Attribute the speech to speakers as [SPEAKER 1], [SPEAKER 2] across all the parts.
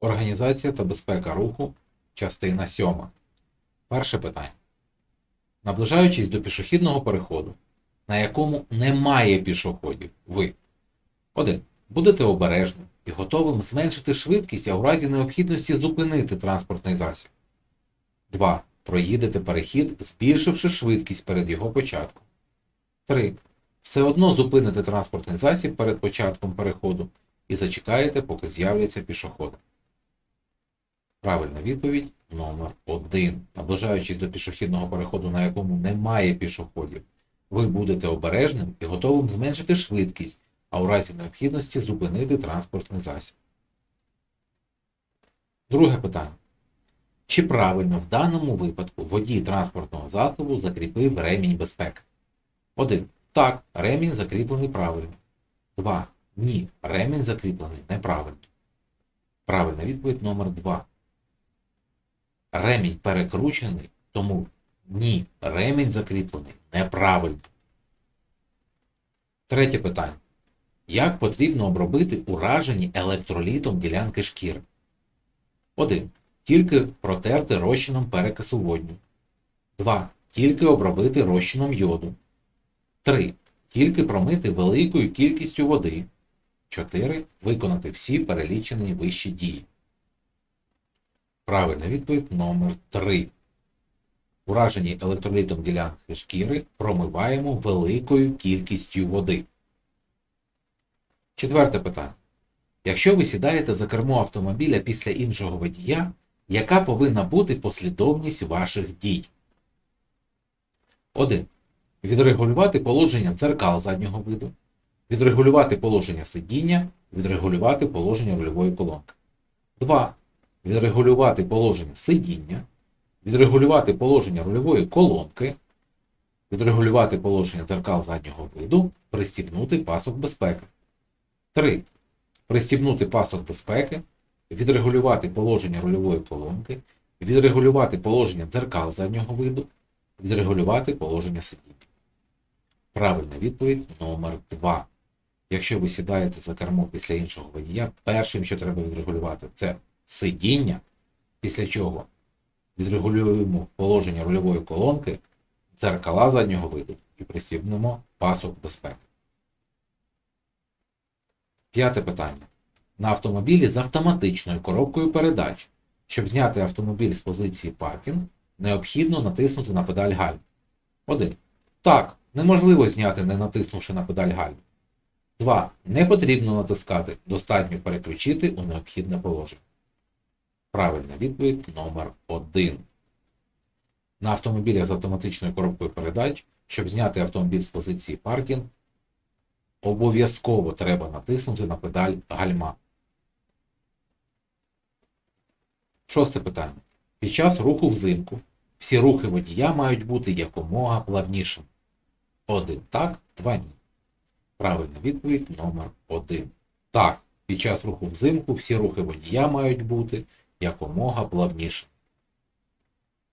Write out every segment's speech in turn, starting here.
[SPEAKER 1] Організація та безпека руху, частина 7. Перше питання. Наближаючись до пішохідного переходу, на якому немає пішоходів, ви 1. Будете обережним і готовим зменшити швидкість, а у разі необхідності зупинити транспортний засіб. 2. Проїдете перехід, збільшивши швидкість перед його початком. 3. Все одно зупините транспортний засіб перед початком переходу і зачекаєте, поки з'являться пішоходи. Правильна відповідь номер 1. Наближаючись до пішохідного переходу, на якому немає пішоходів, ви будете обережним і готовим зменшити швидкість, а у разі необхідності зупинити транспортний засіб. Друге питання. Чи правильно в даному випадку водій транспортного засобу закріпив ремінь безпеки? 1. Так, ремінь закріплений правильно. 2. Ні, ремінь закріплений неправильно. Правильна відповідь номер 2. Ремінь перекручений, тому ні, ремінь закріплений неправильно. Третє питання. Як потрібно обробити уражені електролітом ділянки шкіри? 1. Тільки протерти розчином перекису водню. 2. Тільки обробити розчином йоду. 3. Тільки промити великою кількістю води. 4. Виконати всі перелічені вищі дії. Правильна відповідь номер 3. Уражені електролітом ділянки шкіри промиваємо великою кількістю води. Четверте питання. Якщо ви сідаєте за кермо автомобіля після іншого водія, яка повинна бути послідовність ваших дій? 1. Відрегулювати положення дзеркал заднього виду. Відрегулювати положення сидіння. Відрегулювати положення рульової колонки. 2. Відрегулювати положення сидіння. Відрегулювати положення рульової колонки. Відрегулювати положення дзеркал заднього виду. Пристібнути пасок безпеки. 3. Пристібнути пасок безпеки. Відрегулювати положення рульової колонки. Відрегулювати положення дзеркал заднього виду. Відрегулювати положення сидіння. Правильна відповідь номер 2. Якщо ви сідаєте за кермо після іншого водія, першим, що треба відрегулювати, це сидіння, після чого відрегулюємо положення рульової колонки, дзеркала заднього виду і пристібнемо пасок безпеки. П'яте питання. На автомобілі з автоматичною коробкою передач. Щоб зняти автомобіль з позиції паркінг, необхідно натиснути на педаль гальм. 1. Так, неможливо зняти, не натиснувши на педаль гальм. 2. Не потрібно натискати, достатньо переключити у необхідне положення. Правильна відповідь номер 1. На автомобілях з автоматичною коробкою передач, щоб зняти автомобіль з позиції паркінг, обов'язково треба натиснути на педаль гальма. Шосте питання. Під час руху взимку всі рухи водія мають бути якомога плавнішими. Один так, два ні. Правильна відповідь номер 1. Так, під час руху взимку всі рухи водія мають бути якомога плавнішими.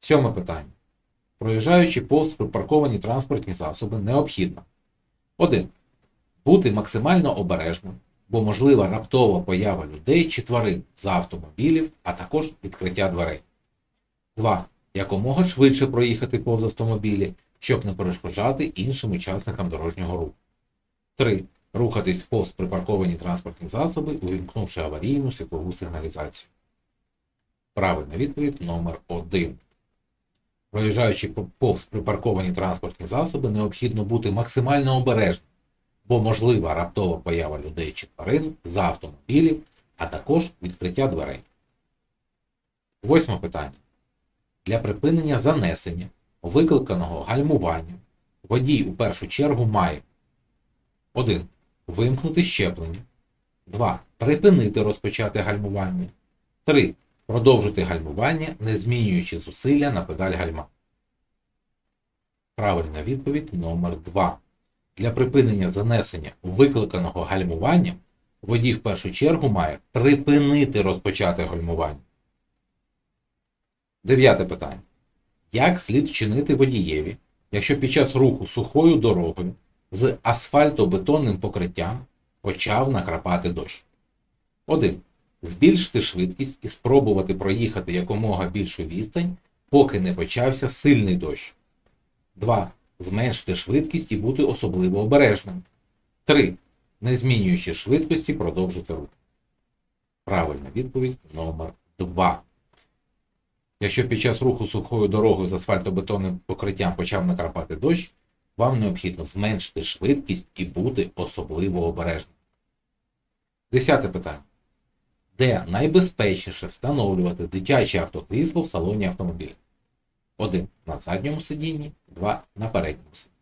[SPEAKER 1] Сьоме питання. Проїжджаючи повз припарковані транспортні засоби, необхідно 1. Бути максимально обережним, бо можлива раптова поява людей чи тварин з автомобілів, а також відкриття дверей. 2. Якомога швидше проїхати повз автомобілі, щоб не перешкоджати іншим учасникам дорожнього руху. 3. Рухатись повз припарковані транспортні засоби, увімкнувши аварійну світлову сигналізацію. Правильна відповідь номер 1. Проїжджаючи повз припарковані транспортні засоби, необхідно бути максимально обережним, бо можлива раптова поява людей чи тварин з автомобілів, а також відкриття дверей. Восьме питання. Для припинення занесення, викликаного гальмуванням, водій у першу чергу має 1. Вимкнути щеплення. 2. Припинити розпочати гальмування. 3. Продовжити гальмування, не змінюючи зусилля на педаль гальма. Правильна відповідь номер 2. Для припинення занесення викликаного гальмуванням водій в першу чергу має припинити розпочати гальмування. Дев'яте питання. Як слід вчинити водієві, якщо під час руху сухою дорогою з асфальтобетонним покриттям почав накрапати дощ? 1. Збільшити швидкість і спробувати проїхати якомога більшу відстань, поки не почався сильний дощ. 2. Зменшити швидкість і бути особливо обережним. 3. Не змінюючи швидкості, продовжити рух. Правильна відповідь номер 2. Якщо під час руху сухою дорогою з асфальтобетонним покриттям почав накрапати дощ, вам необхідно зменшити швидкість і бути особливо обережним. Десяте питання. Де найбезпечніше встановлювати дитяче автокрісло в салоні автомобіля? 1. На задньому сидінні, 2. На передньому сидінні.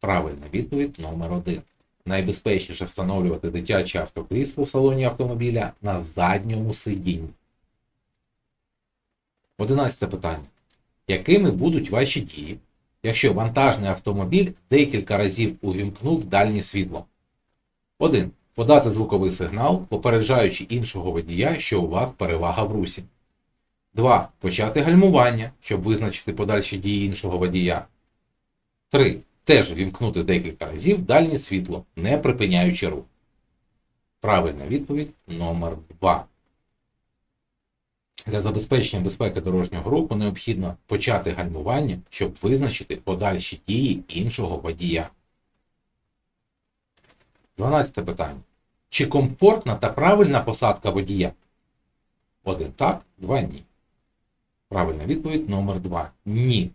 [SPEAKER 1] Правильна відповідь номер 1. Найбезпечніше встановлювати дитяче автокрісло в салоні автомобіля на задньому сидінні. Одинадцяте питання. Якими будуть ваші дії, якщо вантажний автомобіль декілька разів увімкнув дальнє світло? 1. Подати звуковий сигнал, попереджаючи іншого водія, що у вас перевага в русі. 2. Почати гальмування, щоб визначити подальші дії іншого водія. 3. Теж вімкнути декілька разів дальнє світло, не припиняючи рух. Правильна відповідь номер 2. Для забезпечення безпеки дорожнього руху необхідно почати гальмування, щоб визначити подальші дії іншого водія. 12 питання. Чи комфортна та правильна посадка водія? Один так, два ні. Правильна відповідь номер 2. Ні.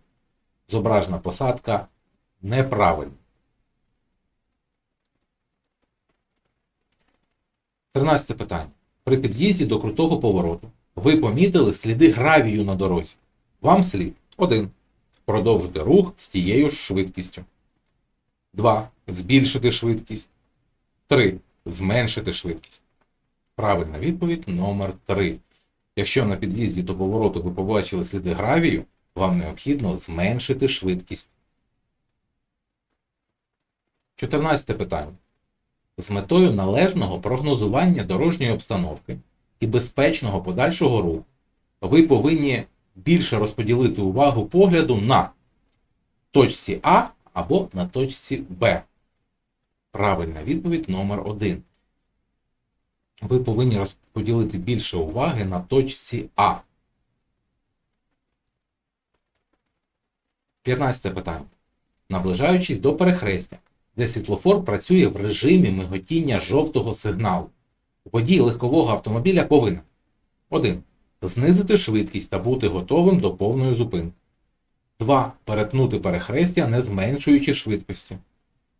[SPEAKER 1] Зображена посадка неправильна. 13 питання. При під'їзді до крутого повороту ви помітили сліди гравію на дорозі. Вам слід 1. Продовжити рух з тією ж швидкістю. 2. Збільшити швидкість. 3. Зменшити швидкість. Правильна відповідь номер 3. Якщо на під'їзді до повороту ви побачили сліди гравію, вам необхідно зменшити швидкість. 14 питання. З метою належного прогнозування дорожньої обстановки і безпечного подальшого руху ви повинні більше розподілити увагу погляду на точці А або на точці Б. Правильна відповідь номер 1. Ви повинні розподілити більше уваги на точці А. 15 питання. Наближаючись до перехрестя, де світлофор працює в режимі миготіння жовтого сигналу. Водій легкового автомобіля повинен 1. Знизити швидкість та бути готовим до повної зупинки. 2. Перетнути перехрестя, не зменшуючи швидкості.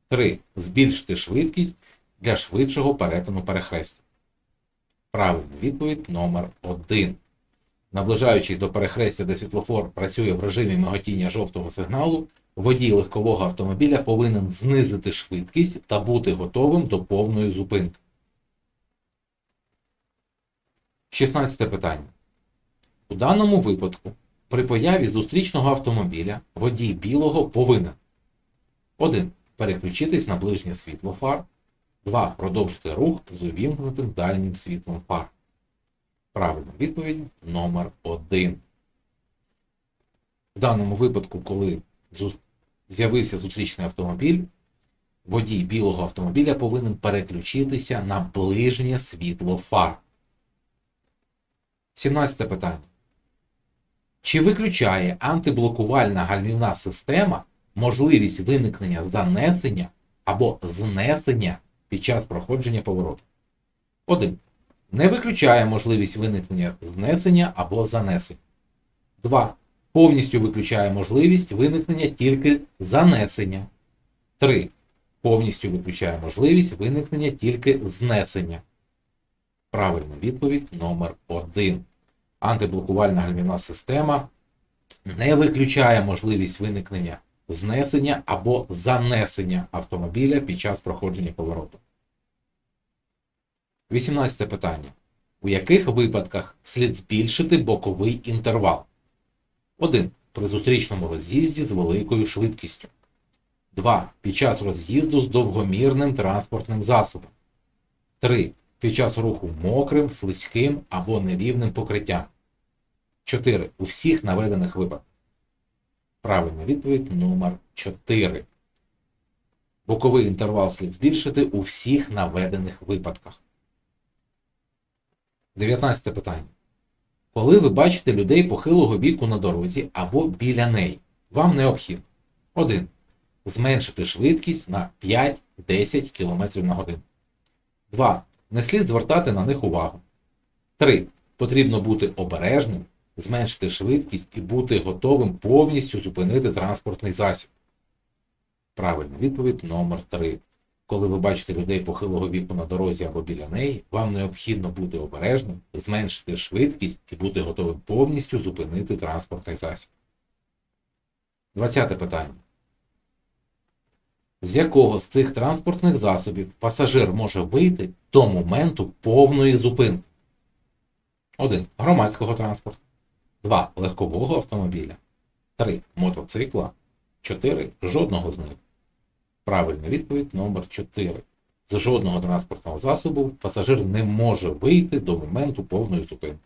[SPEAKER 1] 3. Збільшити швидкість для швидшого перетину перехрестя. Правильна відповідь номер 1. Наближаючись до перехрестя, де світлофор працює в режимі миготіння жовтого сигналу, водій легкового автомобіля повинен знизити швидкість та бути готовим до повної зупинки. 16 питання. У даному випадку при появі зустрічного автомобіля водій білого повинен 1. Переключитись на ближнє світло фар. 2. Продовжити рух з увімкнутим дальнім світлом фар. Правильна відповідь номер 1. В даному випадку, коли з'явився зустрічний автомобіль, водій білого автомобіля повинен переключитися на ближнє світло фар. 17 питання. Чи виключає антиблокувальна гальмівна система можливість виникнення занесення або знесення під час проходження повороту? 1. Не виключає можливість виникнення знесення або занесення. 2. Повністю виключає можливість виникнення тільки занесення. 3. Повністю виключає можливість виникнення тільки знесення. Правильна відповідь номер 1. Антиблокувальна гальмівна система не виключає можливість виникнення знесення або занесення автомобіля під час проходження повороту. 18 питання. У яких випадках слід збільшити боковий інтервал? 1. При зустрічному роз'їзді з великою швидкістю. 2. Під час роз'їзду з довгомірним транспортним засобом. 3. Під час руху мокрим, слизьким або нерівним покриттям. 4. У всіх наведених випадках. Правильна відповідь номер 4. Боковий інтервал слід збільшити у всіх наведених випадках. 19 питання. Коли ви бачите людей похилого віку на дорозі або біля неї, вам необхідно 1. Зменшити швидкість на 5-10 км на годину. 2. Не слід звертати на них увагу. 3. Потрібно бути обережним, зменшити швидкість і бути готовим повністю зупинити транспортний засіб. Правильна відповідь номер 3. Коли ви бачите людей похилого віку на дорозі або біля неї, вам необхідно бути обережним, зменшити швидкість і бути готовим повністю зупинити транспортний засіб. 20 питання. З якого з цих транспортних засобів пасажир може вийти до моменту повної зупинки? 1. Громадського транспорту. 2. Легкового автомобіля. 3. Мотоцикла. 4. Жодного з них. Правильна відповідь номер 4. З жодного транспортного засобу пасажир не може вийти до моменту повної зупинки.